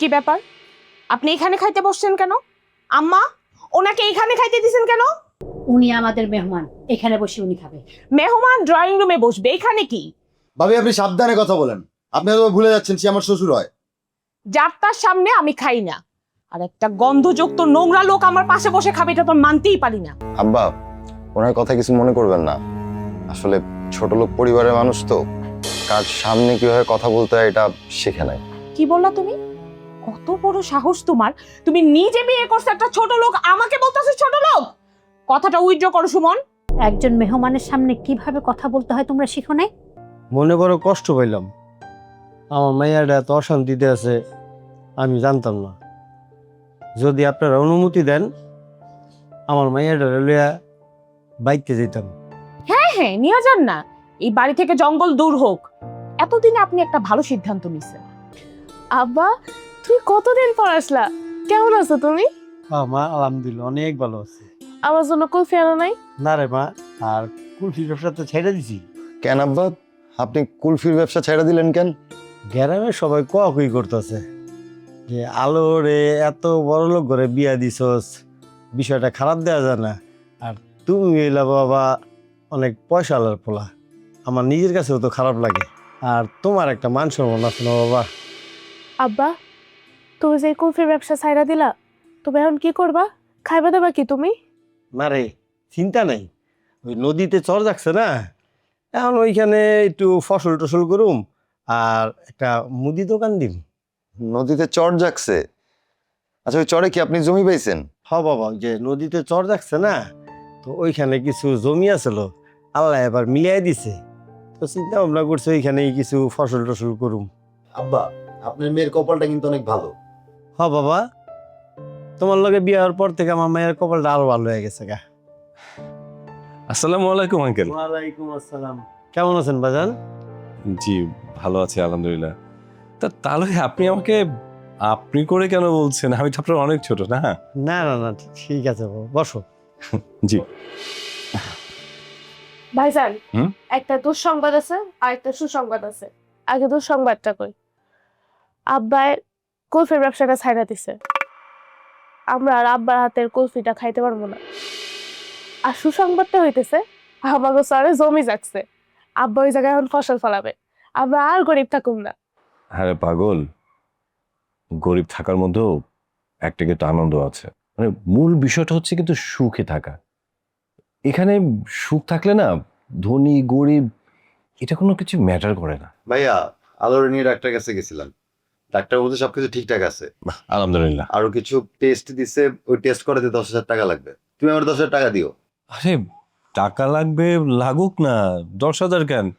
কি ব্যাপার? আপনি এখানে খাইতে বসছেন কেন? আম্মা ওনাকে এখানে খাইতে দিছেন কেন? উনি আমাদের মেহমান এখানে বসে উনি খাবে। মেহমান ড্রয়িং রুমে বসবে এখানে কি? ভাবি আপনি সাবধানে কথা বলেন। আপনি হয়তো ভুলে যাচ্ছেন সে আমার শ্বশুর হয়। যার তার সামনে আমি খাই না। আর একটা গন্ধযুক্ত নোংরা লোক আমার পাশে বসে খাবে এটা তো মানতেই পারি না। আব্বা ওনার কথা কিছু মনে করবেন না। আসলে ছোট লোক পরিবারের মানুষ তো। কার সামনে কীভাবে কথা বলতে হয় এটা শিখে নাই। কি বললা তুমি? কত বড় সাহস তোমার। তুমি নিজে বিয়ে করছ একটা ছোট লোক আমাকে বলতেছো ছোট লোক? কথাটা উইথড্র করো সুমন। একজন মেহমানের সামনে কীভাবে কথা বলতে হয় তোমরা শিখো নাই? মনে বড় কষ্ট পাইলাম। আমার মাইয়াটা এত অশান্তিতে আছে আমি জানতাম না। যদি আপনারা অনুমতি দেন আমার মাইয়াটা লইয়া বাইকতে যেতাম হ্যাঁ হ্যাঁ নিয়ে যান না। এই বাড়ি থেকে জঙ্গল দূর হোক। এতদিনে আপনি একটা ভালো সিদ্ধান্ত নিছেন। আব্বা তুই কতদিন পর আসলা? কেমন আছো তুমি? মা আলহামদুলিল্লাহ অনেক ভালো আছে। আমার জন্য কুলফি আনো নাই? না রে মা আর কুলফি ব্যবসা তো ছেড়ে দিছি। কেন আব্বা? আপনি কুলফির ব্যবসা ছেড়ে দিলেন কেন? গ্রামে সবাই কুই করতেছে। যে আলো রে এত বড় লোক করে বিয়া দিছস বিষয়টা খারাপ দেওয়া যায় না। আর তুমি এলা বাবা অনেক পয়সা আলার পোলা। আমার নিজের কাছেও তো খারাপ লাগে। আর তোমার একটা মান সম্মান আছে না বাবা? আব্বা তুমি যে কুলফির ব্যবসা ছাইরা দিলা তুমি এখন কি করবা? খাইবা দেবা কি তুমি? মারে চিন্তা নাই। ওই নদীতে চর যাচ্ছে না। এখন ওইখানে একটু ফসল টসল করুম আর একটা মুদি দোকান দিম। নদীতে চর জাগছে আচ্ছা ওই চরে কি আপনি জমি পাইছেন? হ বাবা ওই যে নদীতে চর যাচ্ছে না তো ওইখানে কিছু জমি আছিল আল্লাহ এবার মিলিয়ে দিছে। তো চিন্তা ভাবনা করছে ওইখানেই কিছু ফসল টসল করুম। আব্বা আপনার মেয়ের কপালটা কিন্তু অনেক ভালো। হ বাবা। তোমার লগে বিয়ে হওয়ার পর থেকে আমার মায়ের কপালটা আরও ভালো হয়ে গেছে গা। আসসালামু আলাইকুম আঙ্কেল ওয়ালাইকুম আসসালাম। কেমন আছেন বাজান? জি ভালো আছি আলহামদুলিল্লাহ। তা তাহলে আপনি আমাকে আপনি করে কেন বলছেন? আমি তো আপনার অনেক ছোট না? না না না ঠিক আছে বাবা, বসো। জি। ভাইজান হুম? একটা দুঃসংবাদ আছে আর একটা সুসংবাদ আছে। আগে দুঃসংবাদটা কই। আব্বাই কুলফির ব্যবসাটা ছাইরা দিছে। আমরা আর আব্বার হাতের কুলফিটা খাইতে পারব না। আর সুসংবাদটা হইতেছে আমাকে সরে জমি যাচ্ছে। আব্বা ওই জায়গায় এখন ফসল ফলাবে। আমরা আর গরিব থাকুম না। আরে পাগল গরিব থাকার মধ্যেও একটা কিন্তু আনন্দ আছে। মানে মূল বিষয়টা হচ্ছে কিন্তু সুখে থাকা। এখানে সুখ থাকলে না ধনী গরিব এটা কোনো কিছু ম্যাটার করে না। ভাইয়া আলোর নিয়ে ডাক্তার কাছে গেছিলাম। ডাক্তার বলতে সবকিছু ঠিকঠাক আছে। আলহামদুলিল্লাহ। আরও কিছু টেস্ট দিছে ওই টেস্ট করাতে দশ হাজার টাকা লাগবে। তুমি আমার দশ হাজার টাকা দিও। আরে টাকা লাগবে লাগুক না। দশ হাজার কেন?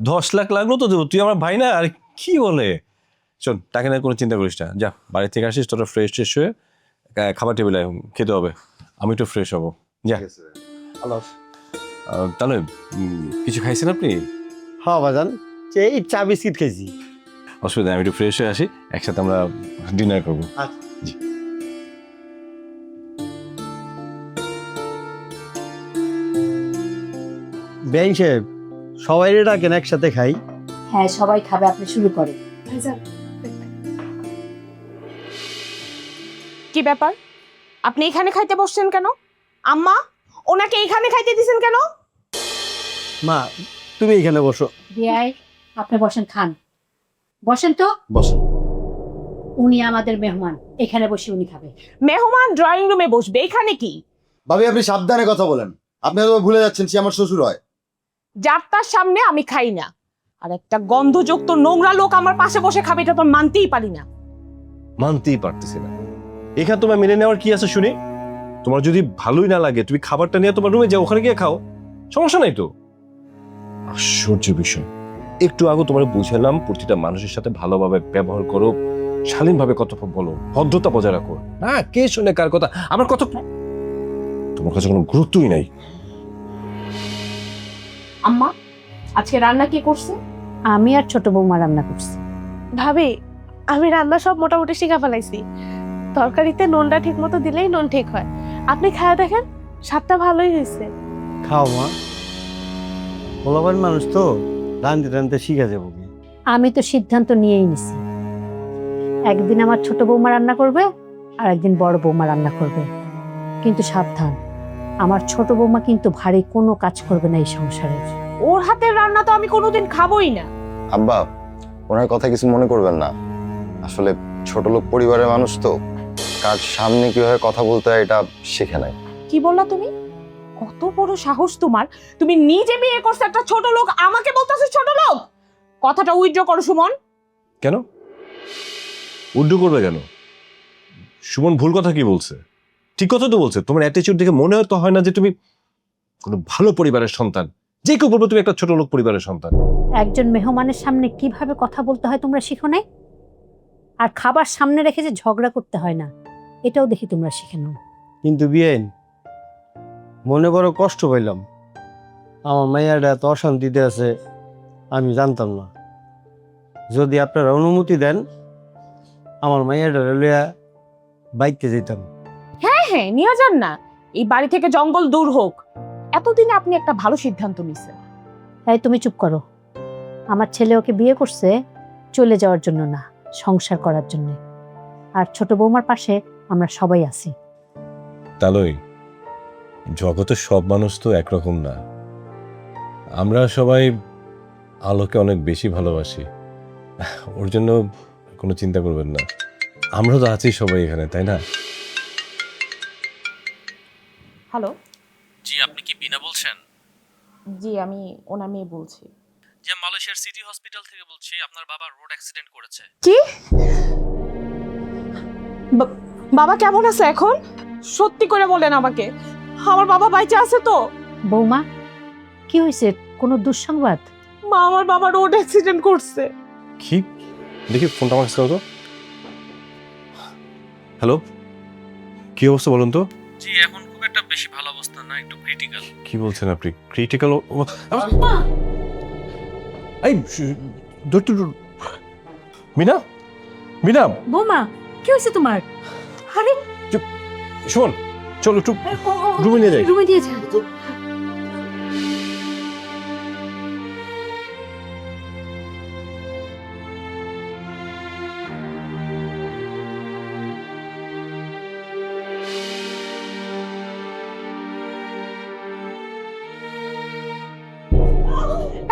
দশ লাখ লাগল তো দেবো। তুই আমার ভাই না? আর কি বলে? শোন টাকা নিয়ে কোনো চিন্তা করিস না। যা বাড়ি থেকে আসিস তোরা ফ্রেশ ট্রেশ হয়ে খাবার টেবিলে খেতে হবে। আমি একটু ফ্রেশ হব। যা। তাহলে কিছু খাইছেন আপনি? হ বাজান এই চা বিস্কিট খেয়েছি। অসুবিধা নেই, আমি একটু ফ্রেশ হয়ে আসি একসাথে আমরা ডিনার করব। ব্যাংক সাহেব সবাই ডাকেন একসাথে খাই। হ্যাঁ সবাই খাবে আপনি শুরু করেন। কি ব্যাপার? আপনি এখানে খাইতে বসছেন কেন? আম্মা ওনাকে এখানে খাইতে দিছেন কেন? মা তুমি এখানে বসো। বিয়াই আপনি বসেন খান। বসেন তো। বসো উনি আমাদের মেহমান এখানে বসে উনি খাবে। মেহমান ড্রয়িং রুমে বসবে এখানে কি? ভাবি আপনি সাবধানে কথা বলেন। আপনি তো ভুলে যাচ্ছেন সে আমার শ্বশুর হয়। যার তার সামনে আমি খাই না। আর একটা গন্ধযুক্ত নোংরা লোক আমার পাশে বসে খাবে এটা তো আমি মানতেই পারি না। মানতেই পারতেছি না। এখানে তোমার মেনে নেওয়ার কি আছে শুনি? তোমার যদি ভালোই না লাগে তুমি খাবারটা নিয়ে তোমার রুমে যাও ওখানে গিয়ে খাও। সমস্যা নাই তো? আশ্চর্য বিষয়। একটু আগে তোমার বুঝালাম প্রতিটা মানুষের সাথে ভালোভাবে ব্যবহার করো শালীনভাবে কথা বলো ভদ্রতা বজায় রাখো। না কে শুনে কার কথা? আমার কথা তোমার কাছে কোনো গুরুত্বই নাই। আম্মা আজকে রান্না কি করছে? আমি আর ছোট বৌমা রান্না করছি। ভাবি আমি রান্না সব মোটামুটি শিখা ফেলাইছি। তরকারিতে নুনটা ঠিক মতো দিলেই নুন ঠিক হয়। আপনি খায়া দেখেন স্বাদটা ভালোই হয়েছে। খাও মা। পোলাবান মানুষ তো। রানতে রানতে শিখা যাব কি? আমি তো সিদ্ধান্ত নিয়েই নিছি। একদিন আমার ছোট বৌমা রান্না করবে আর একদিন বড় বৌমা রান্না করবে। কিন্তু সাবধান আমার ছোট বৌমা কিন্তু ভারী কোনো কাজ করবে না এই সংসারে। ওর হাতের রান্না তো আমি কোনোদিন খাবোই না। আব্বা ওনার কথা কিছু মনে করবেন না। আসলে ছোট লোক পরিবারের মানুষ তো কার সামনে কীভাবে কথা বলতে হয় এটা শেখে নাই। কি বললা তুমি? কত বড় সাহস তোমার। তুমি নিজে বিয়ে করছ একটা ছোট লোক। আমাকে বলতেছো ছোট লোক? কথাটা উইথড্র করো সুমন। কেন? উড্ডু করবে কেন? সুমন ভুল কথা কি বলছে? ঠিক কথা তো বলছে। তোমার অ্যাটিচিউড দেখে মনে তো হয় না যে তুমি কোনো ভালো পরিবারের সন্তান। যে কেউ বলব তুমি একটা ছোট লোক পরিবারের সন্তান। একজন মেহমানের সামনে কীভাবে কথা বলতে হয় তোমরা শিখো নাই? আর খাবার সামনে রেখে যে ঝগড়া করতে হয় না এটাও দেখি তোমরা শিখে নাও। কিন্তু বিয়েন মনে বড় কষ্ট পাইলাম। আমার মাইয়াটা এত অশান্তিতে আছে আমি জানতাম না। যদি আপনারা অনুমতি দেন আমার মাইয়াটা লইয়া বাইকতে যেতাম হ্যাঁ হ্যাঁ নিয়ে যান না। এই বাড়ি থেকে জঙ্গল দূর হোক। এতদিনে আপনি একটা ভালো সিদ্ধান্ত নিছেন এই তুমি চুপ করো। আমার ছেলে ওকে বিয়ে করছে চলে যাওয়ার জন্য না সংসার করার জন্য। আর ছোট বৌমার পাশে আমরা সবাই আছি। তালই জগতে সব মানুষ তো একরকম না। আমরা সবাই আলোকে অনেক বেশি ভালোবাসি। ওর জন্য কোনো চিন্তা করবেন না। আমরা তো আছি সবাই এখানে তাই না? হ্যালো জি আপনি কি বিনা বলছেন? জি আমি ওনার মেয়ে বলছি। যে মালয়েশিয়ার সিটি হসপিটাল থেকে বলছি আপনার বাবা রোড অ্যাক্সিডেন্ট করেছে। কি? বাবা কেমন আছে এখন? সত্যি করে বলেন আমাকে। আমার বাবা বাইচে আছে তো। বৌমা কি হয়েছে? কোনো দুঃসংবাদ? মা আমার বাবা রোড অ্যাক্সিডেন্ট করছে। কি? দেখি ফোনটা আমার কাছে তো। হ্যালো? কি অবস্থা বলুন তো? জি এখন খুব একটা বেশি ভালো অবস্থা না একটু ক্রিটিক্যাল কি বলছেন আপনি? ক্রিটিক্যাল এই ধর। মিনা? মিনা? বৌমা কি হয়েছে তোমার? আরে শোন। চলো একটু রুমে নিয়ে যাই। রুমে দিয়ে যা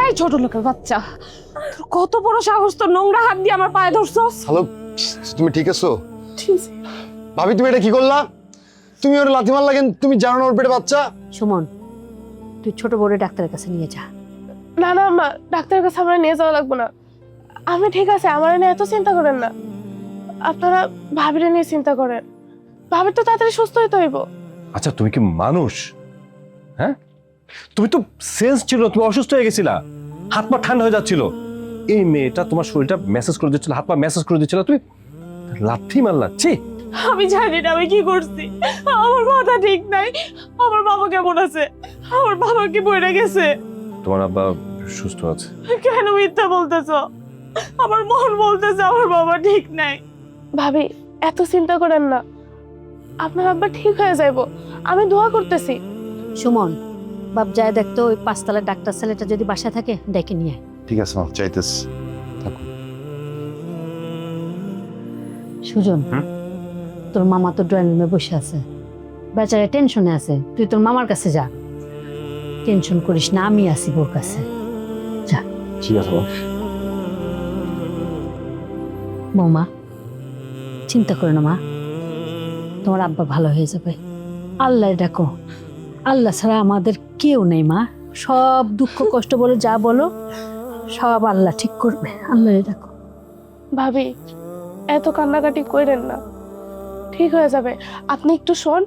এই ছোট লোকের বাচ্চা তোর কত বড় সাহস তো নোংরা হাত দিয়ে আমার পায়ে ধরছস? হ্যালো তুমি ঠিক আছো। ভাবি তুমি এটা কি করলা? তুমি ওর লাথি মার লাগেন তুমি জানো না ওর পেটে বাচ্চা? সুমন তুই ছোট বড় ডাক্তারের কাছে নিয়ে যা। না না মা ডাক্তারের কাছে আমরা নিয়ে যাওয়া লাগবে না। আমি ঠিক আছে আমার নিয়ে এত চিন্তা করেন না। আপনারা ভাবিরে নিয়ে চিন্তা করেন। ভাবির তো তাড়াতাড়ি সুস্থ হইতে হইব। আচ্ছা তুমি কি মানুষ? হ্যাঁ? তুমি তো সেন্স ছিল তুমি অসুস্থ হয়ে গেছিলা। হাত পা ঠান্ডা হয়ে যাচ্ছিল। এই মেয়েটা তোমার শরীরটা মেসেজ করে দিচ্ছিল হাত পা মেসেজ করে দিচ্ছিল। তুমি লাথি মারলা ছি! আমি জানি না আমি কি করছি। আমার মাথা ঠিক নাই। আমার বাবা কেমন আছে? আমার বাবা কি বইরে গেছে? তোমার আব্বা সুস্থ আছে। কেন মিথ্যা বলতেছ? আমার মন বলতেছে আমার বাবা ঠিক নাই। ভাবি এত চিন্তা করেন না। আপনার আব্বা ঠিক হয়ে যাইব। আমি দোয়া করতেছি। সুমন বাপ যায় দেখতো ওই পাঁচতলার ডাক্তার ছেলেটা যদি বাসায় থাকে ডেকে নিয়ে ঠিক আছে মা চাইতেস সুজন তোর মামা তো ড্রয়িং রুমে বসে আছে। বেচারা টেনশনে আছে। তুই তোর মামার কাছে যা। টেনশন করিস না আমি আছি ওর কাছে। ঠিক আছে। বৌমা চিন্তা করো না মা। তোমার আব্বা ভালো হয়ে যাবে। আল্লাহ ডাকো। আল্লাহ ছাড়া আমাদের কেউ নেই মা। সব দুঃখ কষ্ট বলে যা বলো সব আল্লাহ ঠিক করবে। আল্লাহ ডাকো। ভাবি এত কান্নাকাটি করেন না। ঠিক হয়ে যাবে। আপনি একটু শোন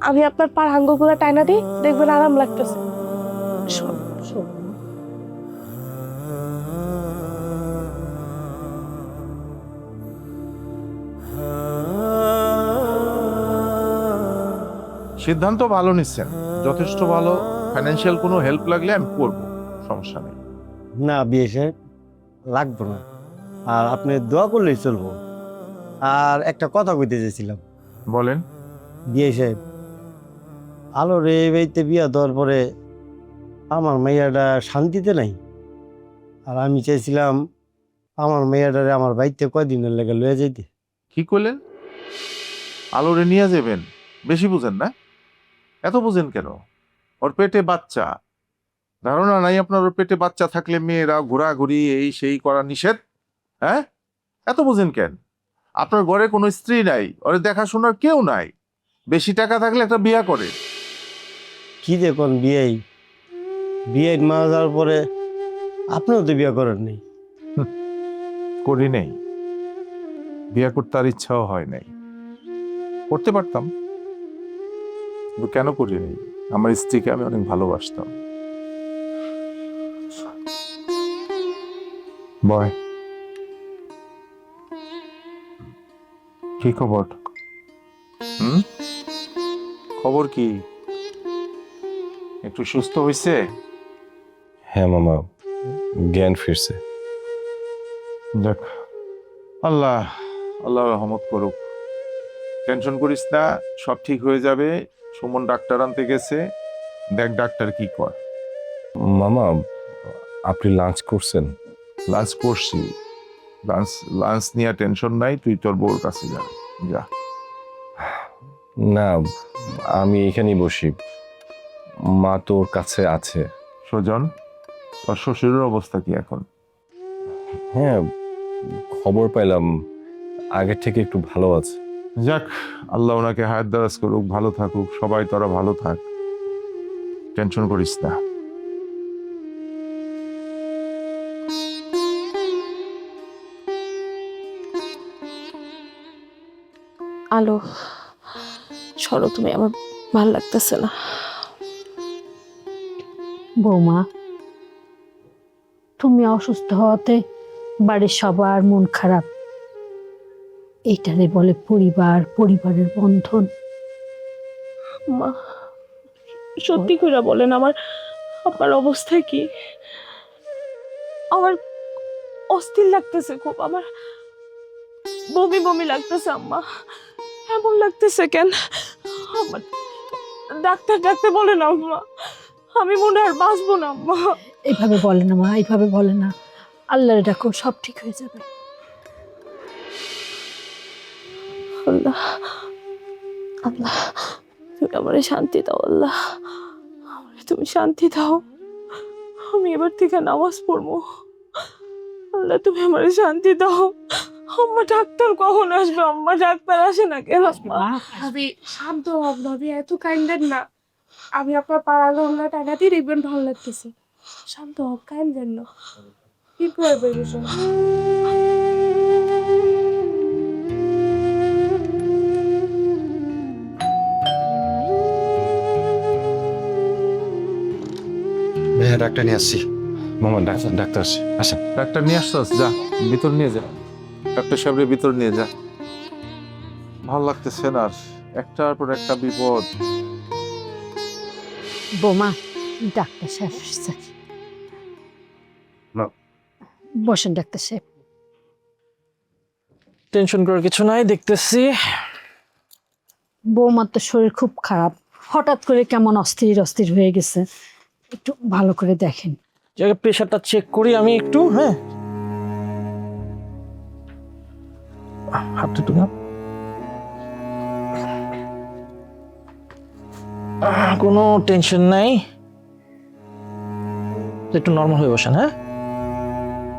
আমি আপনার পার আঙ্গুলগুলো টাইনা দিই দেখবেন আরাম লাগতেছে। শোন শোন। সিদ্ধান্ত ভালো নিচ্ছেন। যথেষ্ট ভালো। ফাইন্যান্সিয়াল কোনো হেল্প লাগলে আমি করব সমস্যা নেই। না বিয়ে সাহেব লাগবো না। আর আপনি দোয়া করলেই চলবো। আর একটা কথা কইতে চাইছিলাম। বলেন। বিয়ে সাহেব আলো রে বাড়িতে বিয়া দেওয়ার পরে আমার মেয়েটা শান্তিতে নাই। আর আমি চাইছিলাম আমার মেয়েটারে আমার বাড়িতে কয়দিনের লেগে লয়ে যাইতে। কি করলেন আলোরে নিয়ে যাবেন বেশি বুঝেন না? এত বুঝেন কেন? ওর পেটে বাচ্চা। ধারণা নাই আপনার ওর পেটে বাচ্চা থাকলে মেয়েরা ঘোরাঘুরি এই সেই করা নিষেধ? হ্যাঁ? এত বুঝেন কেন? আপনার ঘরে কোনো স্ত্রী নাই ওরে দেখাশোনার কেউ নাই। বেশি টাকা থাকলে একটা বিয়া করে। কি দেখুন বিয়েই? বিয়ে মারা যাওয়ার পরে আপনিও তো বিয়ে করেন নেই। করি নেই। বিয়ে করতে আর ইচ্ছাও হয় নাই। করতে পারতাম। কিন্তু কেন করি নেই? আমার স্ত্রীকে আমি অনেক ভালোবাসতাম। বয়। কি খবর? হুম? খবর কি? একটু সুস্থ হয়েছে হ্যাঁ মামা জ্ঞান ফিরছে। দেখ আল্লাহ আল্লাহ রহমত করুক। টেনশন করিস না সব ঠিক হয়ে যাবে। সুমন ডাক্তার আনতে গেছে। দেখ ডাক্তার কি কর মামা আপনি লাঞ্চ করছেন। লাঞ্চ করছি। লাঞ্চ লাঞ্চ নিয়ে টেনশন নাই তুই তোর বউর কাছে যা যা। না আমি এখানেই বসি। মা তোর কাছে আছে। সুজন তোর শ্বশুরের অবস্থা কি এখন? হ্যাঁ খবর পাইলাম আগের থেকে একটু ভালো আছে। যাক আল্লাহ ওনাকে হায়াত দারাজ করুক ভালো থাকুক সবাই তোরা ভালো থাক। টেনশন করিস না। আলো। সরো তুমি আমার ভালো লাগতেছে না। বৌমা তুমি অসুস্থ হওয়াতে বাড়ির সবার মন খারাপ। এইটারে বলে পরিবার পরিবারের বন্ধন। মা সত্যি করে বলেন আমার আপনার অবস্থা কি? আমার অস্থির লাগতেছে খুব আমার বমি বমি লাগতেছে আম্মা। এমন লাগতেছে কেন? আমার ডাক্তার ডাক্তার না আম্মা। আমি মনে আর বাঁচবো না আম্মা। এইভাবে বলে না মা এইভাবে বলে না। আল্লাহর ডাকো সব ঠিক হয়ে যাবে। আল্লাহ আল্লাহ তুমি আমারে শান্তি দাও আল্লাহ। আমারে তুমি শান্তি দাও। আমি এবার থেকে নামাজ পড়ব। আল্লাহ তুমি আমারে শান্তি দাও। আম্মা ডাক্তার কখন আসবে? আম্মা ডাক্তার আসে না কেন? ভাবি শান্ত হব ভাবি এত কাইন্ডেন না। আমি আপনার পাড়া গঙ্গা টাকাতেই দেখবেন ভালো লাগতেছে। শান্ত হব কাইন্ডেন না। কি করবে বিষয়? ডাক্তার নিয়ে আসছি। মামা ডাক্তার ডাক্তার আসেন। ডাক্তার নিয়ে আসছস যা ভিতর নিয়ে যা। ডাক্তার সাহেবের ভিতর নিয়ে যা। ভালো লাগতেছে না আর। একটার পর একটা বিপদ। বৌমা ডাক্তার সাহেব এসেছে। না। বসেন ডাক্তার সাহেব। টেনশন করার কিছু নাই দেখতেছি। বৌমার তো শরীর খুব খারাপ। হঠাৎ করে কেমন অস্থির অস্থির হয়ে গেছে। একটু ভালো করে দেখেন। প্রেশারটা চেক করি আমি একটু হ্যাঁ? হাতটা একটু না কোনো টেনশন নাই। একটু নর্মাল হয়ে বসেন হ্যাঁ?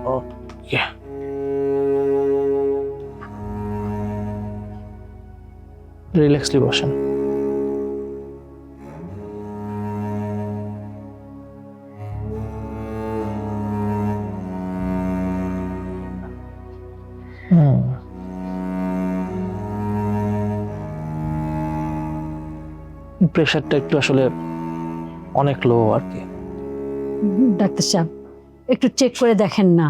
ওকে রিল্যাক্সলি বসেন। প্রেশারটা একটু আসলে অনেক লো আর কি ডাক্তার সাহেব একটু চেক করে দেখেন না।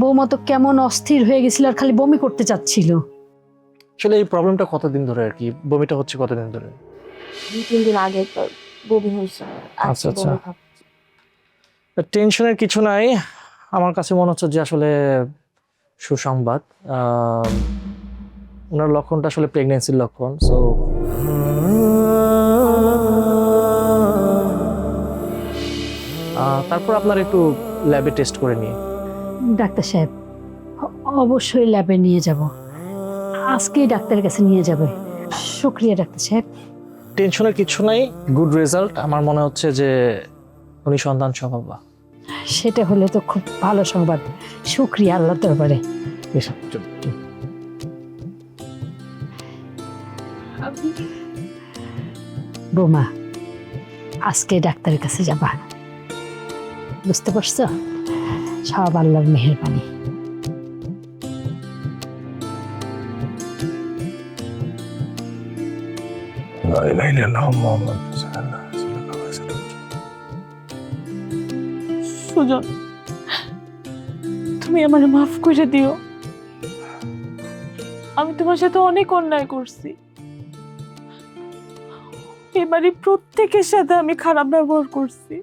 বৌমা তো কেমন অস্থির হয়ে গেছিল আর খালি বমি করতে চাচ্ছিল। আসলে এই প্রবলেমটা কতদিন ধরে আর কি বমিটা হচ্ছে কতদিন ধরে? দুই তিন দিন আগে বমি হয়েছে। আচ্ছা, আচ্ছা। টেনশনের কিছু নাই। আমার কাছে মনে হচ্ছে যে আসলে সুসংবাদ। ওনার লক্ষণটা আসলে প্রেগনেন্সির লক্ষণ সো তারপর আপনার একটু ল্যাবে টেস্ট করে নিয়ে। ডাক্তার সাহেব অবশ্যই ল্যাবে নিয়ে যাব। আজকেই ডাক্তারের কাছে নিয়ে যাবে। শুক্রিয়া ডাক্তার সাহেব। টেনশনের কিছু নাই গুড রেজাল্ট আমার মনে হচ্ছে যে উনি সন্তান সম্ভবা সেটা হলে তো খুব ভালো সংবাদ। শুক্রিয়া আল্লাহ দরবারে। বোমা আজকে ডাক্তারের কাছে যাবা। বুঝতে পারছ? সব আল্লাহর মেহেরবানি। সুজন তুমি আমার মাফ করে দিও। আমি তোমার সাথে অনেক অন্যায় করছি। এবারে প্রত্যেকের সাথে আমি খারাপ ব্যবহার করছি।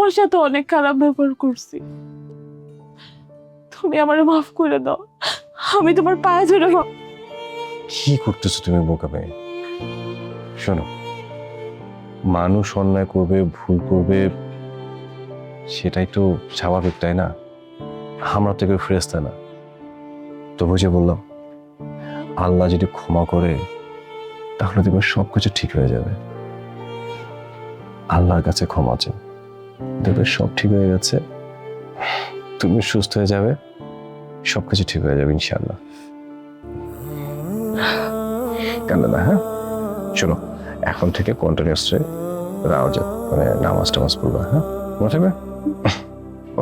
তোমার সাথে অনেক খারাপ ব্যবহার করছি। তুমি আমার মাফ করে দাও। আমি তোমার পায়ে ধরে কি করতেছো তুমি বোকা মেয়ে? শোনো, মানুষ অন্যায় করবে, ভুল করবে, সেটাই তো স্বাভাবিক, তাই না? আমরা তো কেউ ফ্রেস্তা না। তো বুঝে বললাম, আল্লাহ যদি ক্ষমা করে, তাহলে দেখবে সব কিছু ঠিক হয়ে যাবে। আল্লাহর কাছে ক্ষমা চাও দেখবে সব ঠিক হয়ে গেছে? তুমি সুস্থ হয়ে যাবে? সব কিছু ঠিক হয়ে যাবে ইনশাল্লাহ কান্না না হ্যাঁ? চলো, এখন থেকে কন্টিনিউসলি রাওয়াজ মানে নামাজ টামাজ পড়বা হ্যাঁ? মনে থাকবে?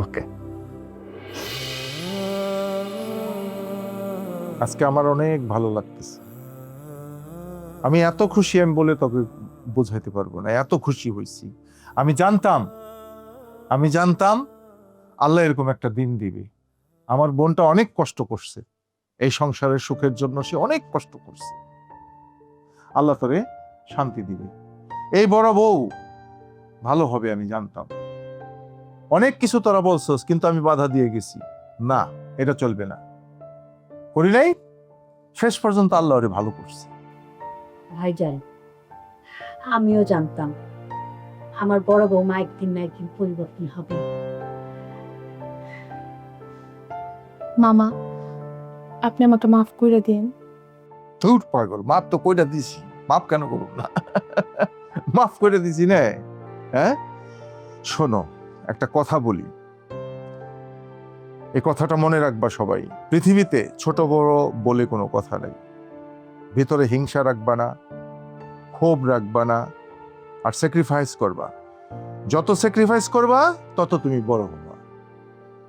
ওকে। আজকে আমার অনেক ভালো লাগতেছে। আমি এত খুশি, আমি বলে তোকে বোঝাইতে পারব না, এত খুশি হয়েছি। আমি জানতাম আমি জানতাম, আল্লাহ এরকম একটা দিন দিবে। আমার বোনটা অনেক কষ্ট করছে। এই সংসারের সুখের জন্য সে অনেক কষ্ট করছে। আল্লাহ তোরে শান্তি দিবে। এই বড় বউ, ভালো হবে আমি জানতাম। অনেক কিছু তোরা বলছস, কিন্তু আমি বাধা দিয়ে গেছি। না, এটা চলবে না। করি নাই? শেষ পর্যন্ত আল্লাহরে ভালো করছে। ভাইজান, আমিও জানতাম। আমার বড় বৌমা একদিন না একদিন পরিবর্তন হবে। মামা আপনি আমাকে মাফ করে দিন। ধুর পাগল মাপ তো কইটা দিছি। মাপ কেন করব না? মাফ করে দিছি না। হ্যাঁ? শোনো একটা কথা বলি। এই কথাটা মনে রাখবা সবাই। পৃথিবীতে ছোট বড় বলে কোনো কথা নেই। ভিতরে হিংসা রাখবা না ক্ষোভ রাখবা না। আর স্যাক্রিফাইস করবা। যত স্যাক্রিফাইস করবা, তত তুমি বড় হবা।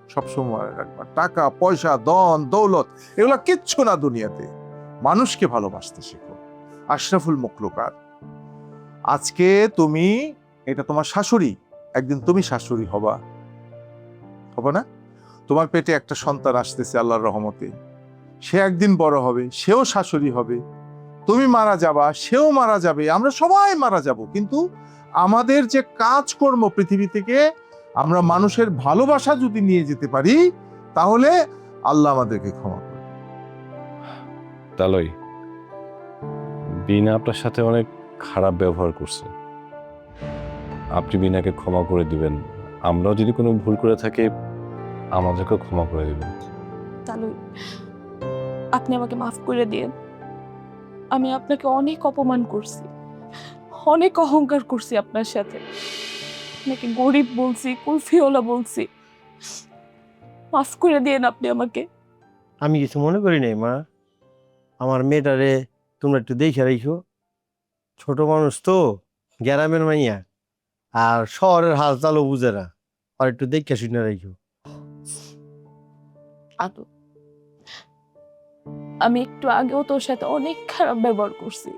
সবসময় রাখবা। টাকা, পয়সা দন দৌলত, এগুলো কিচ্ছু না দুনিয়াতে। মানুষকে ভালোবাসতে শেখো। আশরাফুল মকলুকাত আজকে তুমি, এটা তোমার শাশুড়ি, একদিন তুমি শাশুড়ি হবা। হবে না? তোমার পেটে একটা সন্তান আসতেছে আল্লাহর রহমতে। সে একদিন বড় হবে, সেও শাশুড়ি হবে। তুমি মারা যাবা সেও মারা যাবে আমরা সবাই মারা যাব। কিন্তু আমাদের যে কাজকর্ম পৃথিবী থেকে আমরা মানুষের ভালোবাসা যদি নিয়ে যেতে পারি তাহলে আল্লাহ আমাদেরকে ক্ষমা করবে তালই বিনা আপনার সাথে অনেক খারাপ ব্যবহার করছে। আপনি বিনাকে ক্ষমা করে দিবেন। আমরাও যদি কোনো ভুল করে থাকি আমাদেরকেও ক্ষমা করে দিবেন। তাহলে আপনি আমাকে মাফ করে দিন আমি আপনাকে অনেক অপমান করছি। অনেক অহংকার করছি আপনার সাথে। আপনাকে গরিব বলছি কুলফিওলা বলছি। মাফ করে দিন আপনি আমাকে। আমি কিছু মনে করি নাই মা। আমার মেয়েটারে তোমরা একটু দেখে রাখো ছোট মানুষ তো গ্রামের মাইয়া। আর শহরের হাল চালও বুঝে না। আর একটু দেখে শুনে রাখো আদু আমি একটু আগেও তোর সাথে অনেক খারাপ ব্যবহার করছি।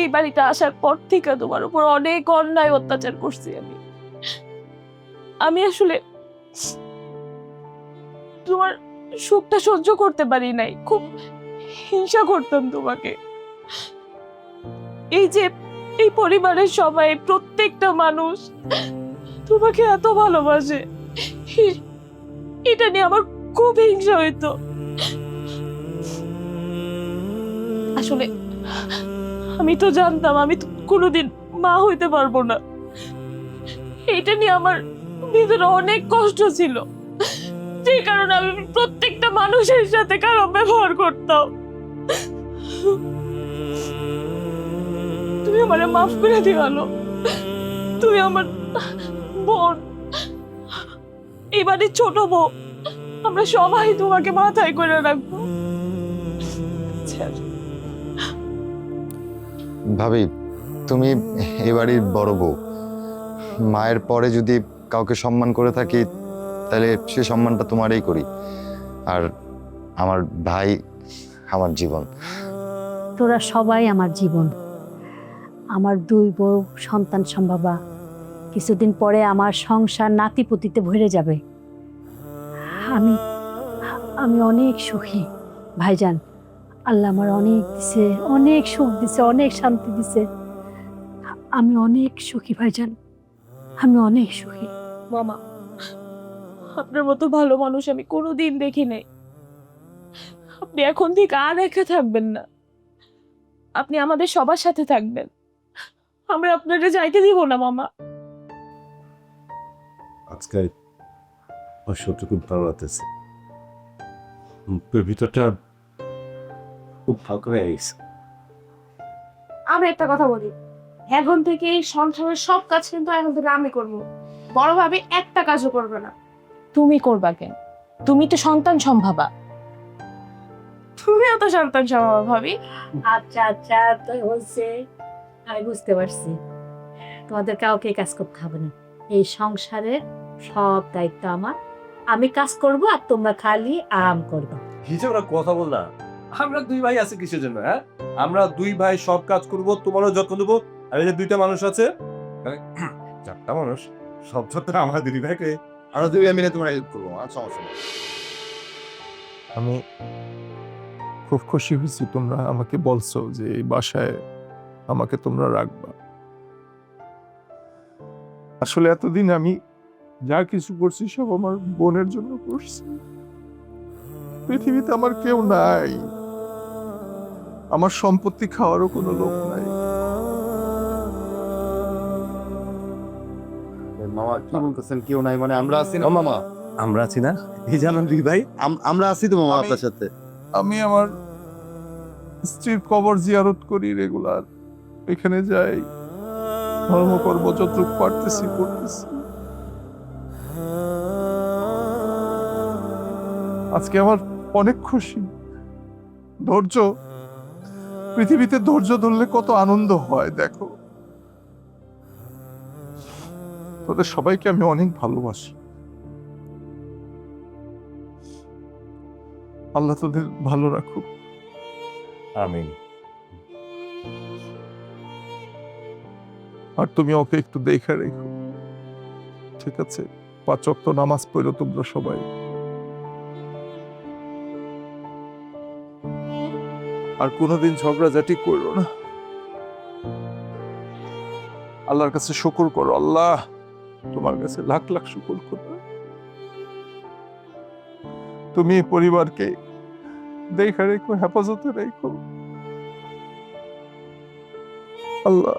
এই বাড়িতে আসার পর থেকে তোমার উপর অনেক অন্যায় অত্যাচার করছি আমি। আমি আসলে তোমার সুখটা সহ্য করতে পারি নাই, খুব হিংসা করতাম তোমাকে। এই যে এই পরিবারের সবাই, প্রত্যেকটা মানুষ তোমাকে এত ভালোবাসে এটা নিয়ে আমার খুব হিংসা হইতো আসলে, আমি তো জানতাম, আমি তো কোনোদিন মা হইতে পারব না। এটা নিয়ে আমার ভিতরে অনেক কষ্ট ছিল। যে কারণে আমি প্রত্যেকটা মানুষের সাথে খারাপ ব্যবহার করতাম। তুমি আমারে মাফ করে দিওয়ালো তুমি আমার বোন। এবারে ছোট বউ। আমরা সবাই তোমাকে মাথায় করে রাখব। ভাবি তুমি এ বাড়ির বড় বউ। মায়ের পরে যদি কাউকে সম্মান করে থাকি তাহলে সে সম্মানটা তোমারই করি। আর আমার ভাই আমার জীবন। তোরা সবাই আমার জীবন। আমার দুই বউ সন্তান সম্ভাবা। কিছুদিন পরে আমার সংসার নাতিপুতিতে ভরে যাবে। আমি আমি অনেক সুখী। ভাইজান আল্লাহ আমার অনেক দিছে অনেক সুখ দিছে অনেক শান্তি দিছে। আমি অনেক সুখী ভাইজান। আমি অনেক সুখী। মামা আপনার মতো ভালো মানুষ আমি কোনোদিন দেখি নাই। আপনি এখন থেকে আর একা থাকবেন না। আপনি আমাদের সবার সাথে থাকবেন। আমরা আপনারা যাইতে দিব না মামা। আজকে আমার শরীরটা খুব ভালো লাগতেছে ভিতরটা খুব করে গেছে। আমি একটা কথা বলি। এখন থেকে এই সংসারের সব কাজ কিন্তু এখন থেকে আমি করব। বড় ভাবে একটা কাজও করবে না। তুমি করবা কেন? তুমি তো সন্তান সম্ভাবা। তুমিও তো সন্তান সম্ভব ভাবি। আচ্ছা আচ্ছা তো হচ্ছে আমি বুঝতে পারছি। তোমাদের কাউকে কাজ করতে হবে না। এই সংসারের সব দায়িত্ব আমার। আমি কাজ করব আর তোমরা খালি আরাম করবে। হিসেবে ওরা কথা বল না। আমরা দুই ভাই আছি কিসের জন্য হ্যাঁ? আমরা দুই ভাই সব কাজ করব তোমারও যত্ন দেবো আর এই যে দুইটা মানুষ আছে মানে চারটা মানুষ সব যত্ন আমরা দুই ভাইকে। আমরা দুই মিলে তোমার হেল্প করব আর সমস্যা নেই। আমি খুব খুশি হয়েছি তোমরা আমাকে বলছো যে এই বাসায় আমাকে তোমরা রাখবা। আসলে এতদিন আমি যা কিছু করছি সব আমার বোনের জন্য করছি। পৃথিবীতে আমার কেউ নাই। আমার সম্পত্তি খাওয়ারও কোনো লোক নাই। মামা কি বলতেছেন? কেউ নাই মানে আমরা আছি না? মামা আমরা আছি না? এই জানান দুই ভাই? আমরা আছি তো মামা আমি- আপনার সাথে। আমি আমার স্ত্রীর কবর জিয়ারত করি রেগুলার। এখানে যাই ধর্মকর্ম যতটুকু পারতেছি করতেছি। আজকে আমার অনেক খুশি। ধৈর্য পৃথিবীতে ধৈর্য ধরলে কত আনন্দ হয় দেখো। তোদের সবাইকে আমি অনেক ভালোবাসি। আল্লাহ তোদের ভালো রাখুক। আমিন। আর তুমি ওকে একটু দেখে রেখো। ঠিক আছে? পাঁচ নামাজ পড়ো তোমরা সবাই। আর কোনোদিন ঝগড়াঝাটি করো না। আল্লাহর কাছে শুকর করো, আল্লাহ তোমার কাছে লাখ লাখ শুকর করো তুমি পরিবারকে দেখা রেখো, হেফাজতে রেখো। আল্লাহ